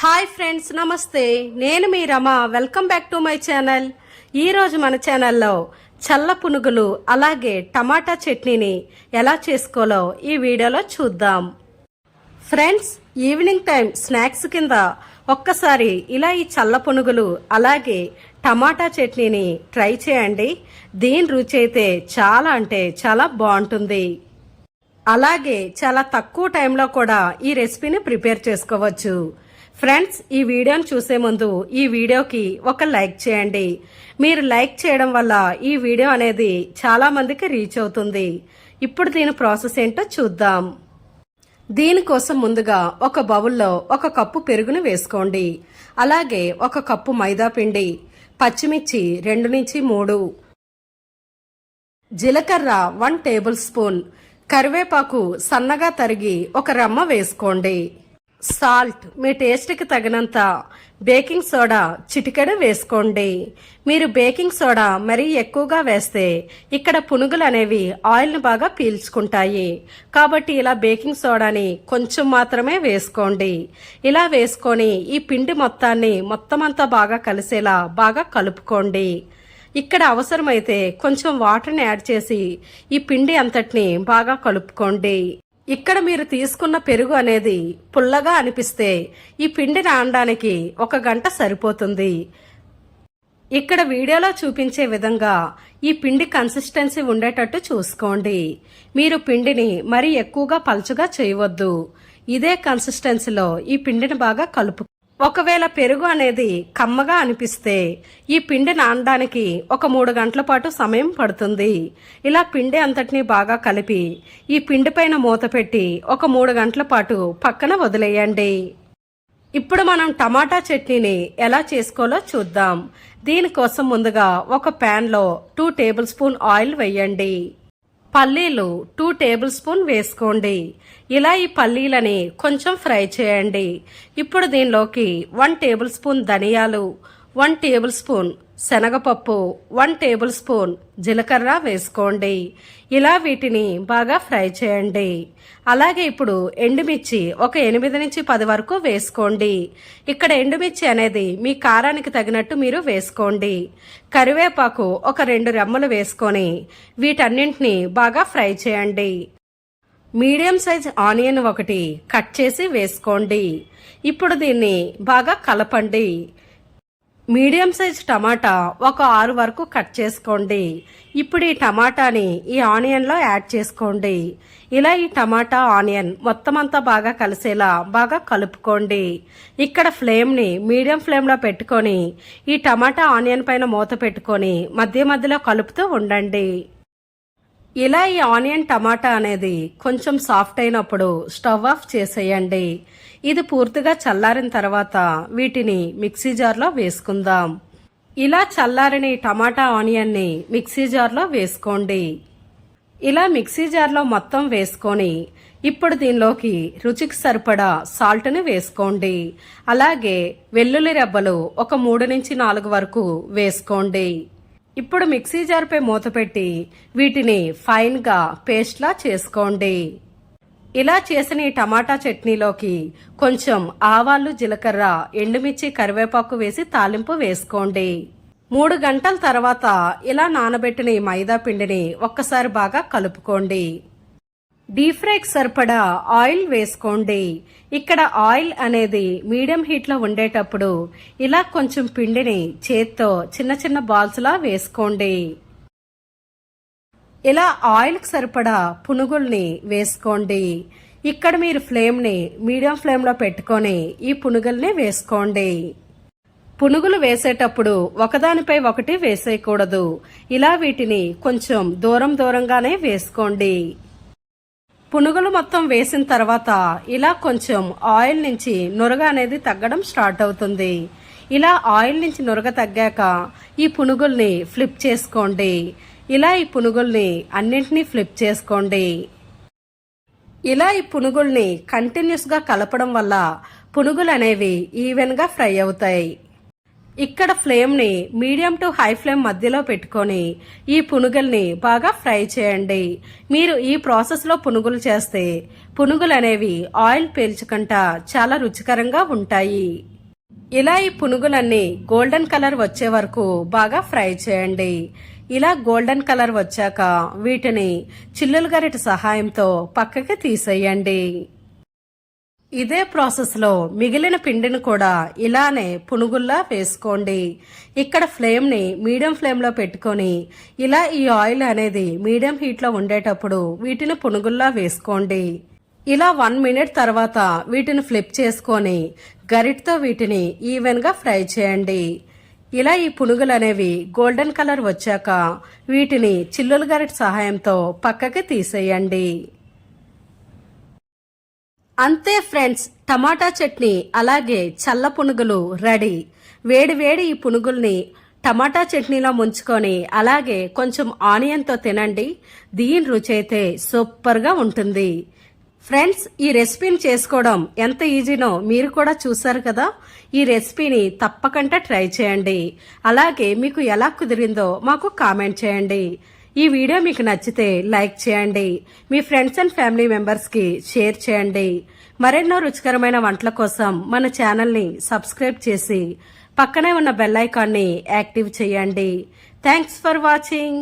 Hi friends నమస్తే. నేను మీ Rama. Welcome back to my channel. ఈరోజు మన ఛానల్లో చల్ల పునుగులు అలాగే టమాటా చట్నీని ఎలా చేసుకోలో ఈ వీడియోలో చూద్దాం. ఫ్రెండ్స్ ఈవినింగ్ టైం స్నాక్స్ కింద ఒక్కసారి ఇలా ఈ చల్ల పునుగులు అలాగే టమాటా చట్నీని ట్రై చేయండి. దీని రుచి అయితే చాలా అంటే చాలా బాగుంటుంది. అలాగే చాలా తక్కువ టైంలో కూడా ఈ రెసిపీని ప్రిపేర్ చేసుకోవచ్చు. ఫ్రెండ్స్ ఈ వీడియోను చూసే ముందు ఈ వీడియోకి ఒక లైక్ చేయండి. మీరు లైక్ చేయడం వల్ల ఈ వీడియో అనేది చాలా మందికి రీచ్ అవుతుంది. ఇప్పుడు దీని ప్రాసెస్ ఏంటో చూద్దాం. దీనికోసం ముందుగా ఒక బౌల్లో ఒక కప్పు పెరుగును వేసుకోండి. అలాగే ఒక కప్పు మైదా పిండి పచ్చిమిర్చి రెండు నుంచి మూడు జీలకర్ర వన్ టేబుల్ స్పూన్ కరివేపాకు సన్నగా తరిగి ఒక రమ్మ వేసుకోండి. సాల్ట్ మీ టేస్ట్కి తగినంత బేకింగ్ సోడా చిటికెడు వేసుకోండి. మీరు బేకింగ్ సోడా మరీ ఎక్కువగా వేస్తే ఇక్కడ పునుగులు అనేవి ఆయిల్ని బాగా పీల్చుకుంటాయి. కాబట్టి ఇలా బేకింగ్ సోడాని కొంచెం మాత్రమే వేసుకోండి. ఇలా వేసుకొని ఈ పిండి మొత్తాన్ని మొత్తం అంతా బాగా కలిసేలా బాగా కలుపుకోండి. ఇక్కడ అవసరమైతే కొంచెం వాటర్ని యాడ్ చేసి ఈ పిండి అంతటిని బాగా కలుపుకోండి. ఇక్కడ మీరు తీసుకున్న పెరుగు అనేది పుల్లగా అనిపిస్తే ఈ పిండి నానడానికి ఒక గంట సరిపోతుంది. ఇక్కడ వీడియోలో చూపించే విధంగా ఈ పిండి కన్సిస్టెన్సీ ఉండేటట్టు చూసుకోండి. మీరు పిండిని మరీ ఎక్కువగా పలుచగా చేయవద్దు. ఇదే కన్సిస్టెన్సీలో ఈ పిండిని బాగా కలుపు ఒకవేళ పెరుగు అనేది కమ్మగా అనిపిస్తే ఈ పిండి నానడానికి ఒక మూడు గంటల పాటు సమయం పడుతుంది. ఇలా పిండి అంతటినీ బాగా కలిపి ఈ పిండి పైన మూత పెట్టి ఒక మూడు గంటల పాటు పక్కన వదిలేయండి. ఇప్పుడు మనం టమాటా చట్నీని ఎలా చేసుకోవాలో చూద్దాం. దీనికోసం ముందుగా ఒక ప్యాన్లో టూ టేబుల్ స్పూన్ ఆయిల్ వేయండి. పల్లీలు టూ టేబుల్ స్పూన్ వేసుకోండి. ఇలా ఈ పల్లీలని కొంచెం ఫ్రై చేయండి. ఇప్పుడు దీనిలోకి వన్ టేబుల్ స్పూన్ ధనియాలు వన్ టేబుల్ స్పూన్ శనగపప్పు వన్ టేబుల్ స్పూన్ జీలకర్ర వేసుకోండి. ఇలా వీటిని బాగా ఫ్రై చేయండి. అలాగే ఇప్పుడు ఎండుమిర్చి ఒక ఎనిమిది నుంచి పది వరకు వేసుకోండి. ఇక్కడ ఎండుమిర్చి అనేది మీ కారానికి తగినట్టు మీరు వేసుకోండి. కరివేపాకు ఒక రెండు రెమ్మలు వేసుకొని వీటన్నింటినీ బాగా ఫ్రై చేయండి. మీడియం సైజ్ ఆనియన్ ఒకటి కట్ చేసి వేసుకోండి. ఇప్పుడు దీన్ని బాగా కలపండి. మీడియం సైజ్ టమాటా ఒక ఆరు వరకు కట్ చేసుకోండి. ఇప్పుడు ఈ టమాటాని ఈ ఆనియన్లో యాడ్ చేసుకోండి. ఇలా ఈ టమాటా ఆనియన్ మొత్తం అంతా బాగా కలిసేలా బాగా కలుపుకోండి. ఇక్కడ ఫ్లేమ్ని మీడియం ఫ్లేమ్లో పెట్టుకొని ఈ టమాటా ఆనియన్ పైన మూత పెట్టుకొని మధ్య మధ్యలో కలుపుతూ ఉండండి. ఇలా ఈ ఆనియన్ టమాటా అనేది కొంచెం సాఫ్ట్ అయినప్పుడు స్టవ్ ఆఫ్ చేసేయండి. ఇది పూర్తిగా చల్లారిన తర్వాత వీటిని మిక్సీ జార్లో వేసుకుందాం. ఇలా చల్లారిన ఈ టమాటా ఆనియన్ని మిక్సీ జార్లో వేసుకోండి. ఇలా మిక్సీ జార్లో మొత్తం వేసుకొని ఇప్పుడు దీనిలోకి రుచికి సరిపడా సాల్ట్ని వేసుకోండి. అలాగే వెల్లుల్లి రెబ్బలు ఒక మూడు నుంచి నాలుగు వరకు వేసుకోండి. ఇప్పుడు మిక్సీ జార్పై మూత పెట్టి వీటిని ఫైన్గా పేస్ట్లా చేసుకోండి. ఇలా చేసిన ఈ టమాటా చట్నీలోకి కొంచెం ఆవాలు జీలకర్ర ఎండుమిర్చి కరివేపాకు వేసి తాలింపు వేసుకోండి. మూడు గంటల తర్వాత ఇలా నానబెట్టిన ఈ మైదా పిండిని ఒక్కసారి బాగా కలుపుకోండి. డీప్ ఫ్రైకి సరిపడా ఆయిల్ వేసుకోండి. ఇక్కడ ఆయిల్ అనేది మీడియం హీట్లో ఉండేటప్పుడు ఇలా కొంచెం పిండిని చేత్తో చిన్న చిన్న బాల్స్లా వేసుకోండి. ఇలా ఆయిల్కి సరిపడా పునుగుల్ని వేసుకోండి. ఇక్కడ మీరు ఫ్లేమ్ని మీడియం ఫ్లేమ్లో పెట్టుకొని ఈ పునుగుల్ని వేసుకోండి. పునుగులు వేసేటప్పుడు ఒకదానిపై ఒకటి వేసేయకూడదు. ఇలా వీటిని కొంచెం దూరం దూరంగానే వేసుకోండి. పునుగులు మొత్తం వేసిన తర్వాత ఇలా కొంచెం ఆయిల్ నుంచి నురగ అనేది తగ్గడం స్టార్ట్ అవుతుంది. ఇలా ఆయిల్ నుంచి నురగ తగ్గాక ఈ పునుగుల్ని ఫ్లిప్ చేసుకోండి. ఇలా ఈ పునుగుల్ని అన్నింటినీ ఫ్లిప్ చేసుకోండి. ఇలా ఈ పునుగుల్ని కంటిన్యూస్గా కలపడం వల్ల పునుగులు అనేవి ఈవెన్గా ఫ్రై అవుతాయి. ఇక్కడ ఫ్లేమ్ని మీడియం టు హై ఫ్లేమ్ మధ్యలో పెట్టుకొని ఈ పునుగుల్ని బాగా ఫ్రై చేయండి. మీరు ఈ ప్రాసెస్లో పునుగులు చేస్తే పునుగులు అనేవి ఆయిల్ పీల్చకుండా చాలా రుచికరంగా ఉంటాయి. ఇలా ఈ పునుగులన్నీ గోల్డెన్ కలర్ వచ్చే వరకు బాగా ఫ్రై చేయండి. ఇలా గోల్డెన్ కలర్ వచ్చాక వీటిని చిల్లులు గరిట సహాయంతో పక్కకి తీసేయండి. ఇదే ప్రాసెస్లో మిగిలిన పిండిని కూడా ఇలానే పునుగుల్లా వేసుకోండి. ఇక్కడ ఫ్లేమ్ని మీడియం ఫ్లేమ్లో పెట్టుకొని ఇలా ఈ ఆయిల్ అనేది మీడియం హీట్లో ఉండేటప్పుడు వీటిని పునుగుల్లా వేసుకోండి. ఇలా వన్ మినిట్ తర్వాత వీటిని ఫ్లిప్ చేసుకొని గరిటతో వీటిని ఈవెన్గా ఫ్రై చేయండి. ఇలా ఈ పునుగులు అనేవి గోల్డెన్ కలర్ వచ్చాక వీటిని చిల్లుల గరిట సహాయంతో పక్కకి తీసేయండి. అంతే ఫ్రెండ్స్ టమాటా చట్నీ అలాగే చల్ల పునుగులు రెడీ. వేడి వేడి ఈ పునుగుల్ని టమాటా చట్నీలో ముంచుకొని అలాగే కొంచెం ఆనియన్తో తినండి. దీని రుచి అయితే సూపర్గా ఉంటుంది. ఫ్రెండ్స్ ఈ రెసిపీని చేసుకోవడం ఎంత ఈజీనో మీరు కూడా చూసారు కదా. ఈ రెసిపీని తప్పకుండా ట్రై చేయండి. అలాగే మీకు ఎలా కుదిరిందో మాకు కామెంట్ చేయండి. ఈ వీడియో మీకు నచ్చితే లైక్ చేయండి. మీ ఫ్రెండ్స్ అండ్ ఫ్యామిలీ మెంబర్స్కి షేర్ చేయండి. మరెన్నో రుచికరమైన వంటల కోసం మన ఛానల్ని సబ్స్క్రైబ్ చేసి పక్కనే ఉన్న బెల్ ఐకాన్ని యాక్టివ్ చేయండి. Thanks for watching.